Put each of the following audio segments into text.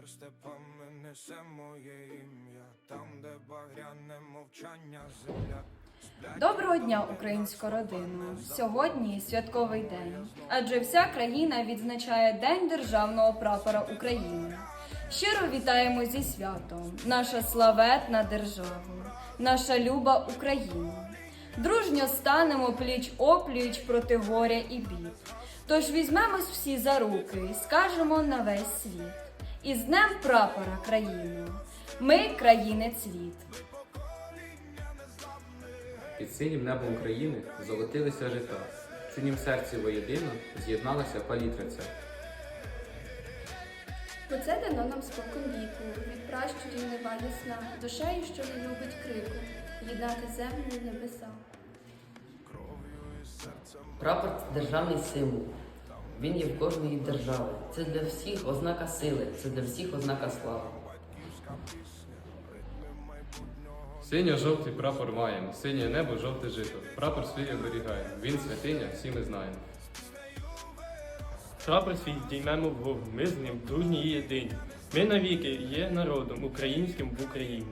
вітер степами несе моє ім'я, там, де багряне мовчання земля. Доброго дня, українська родина! Сьогодні святковий день, адже вся країна відзначає День державного прапора України. Щиро вітаємо зі святом, наша славетна держава, наша люба Україна. Дружньо станемо пліч опліч проти горя і бід. Тож візьмемось всі за руки і скажемо на весь світ. Із днем прапора країну. Ми країни цвіт. Під синім небом України золотилися жита. В чунім серці воєдино з'єдналася палітриця. Бо це дано нам спокон віку, від пращурів невалі сна, душею, що не любить крику, єднати землю і небеса. Прапор це державний символ. Він є в кожної держави. Це для всіх ознака сили, це для всіх ознака слави. Синьо-жовтий прапор маємо, синє небо, жовте жито. Прапор свій оберігає. Він святиня, всі ми знаємо. Прапор свій діймемо вгору, ми з ним дружні і єдині. Ми навіки є народом українським в Україні.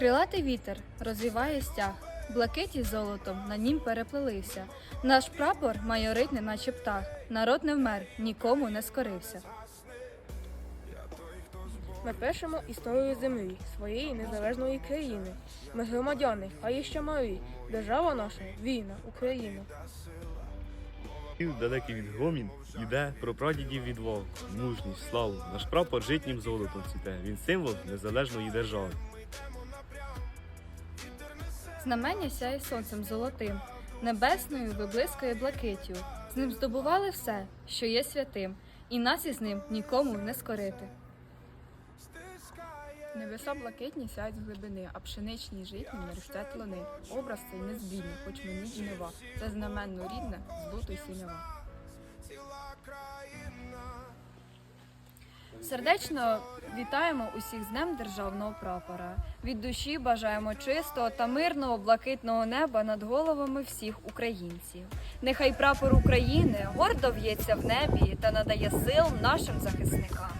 Крилатий вітер розвіває стяг, блакиті золотом на нім переплелися. Наш прапор майорить, неначе птах. Народ не вмер, нікому не скорився. Ми пишемо історію землі, своєї незалежної країни. Ми громадяни, а є ще малі. Держава наша вільна, Україна. Далекий від гомін іде про прадідів відвал, мужність, славу. Наш прапор житнім золотом цвіте. Він символ незалежної держави. Знамення сяє сонцем золотим, небесною виблискує блакитю. З ним здобували все, що є святим, і нас із ним нікому не скорити. Небеса блакитні сяють з глибини, а пшеничні житні мерехтять луни. Образ цей незбійний, хоч мені жнива. Це знаменно рідне, здуто й синева. Сердечно вітаємо усіх з Днем Державного прапора. Від душі бажаємо чистого та мирного блакитного неба над головами всіх українців. Нехай прапор України гордо в'ється в небі та надає сил нашим захисникам.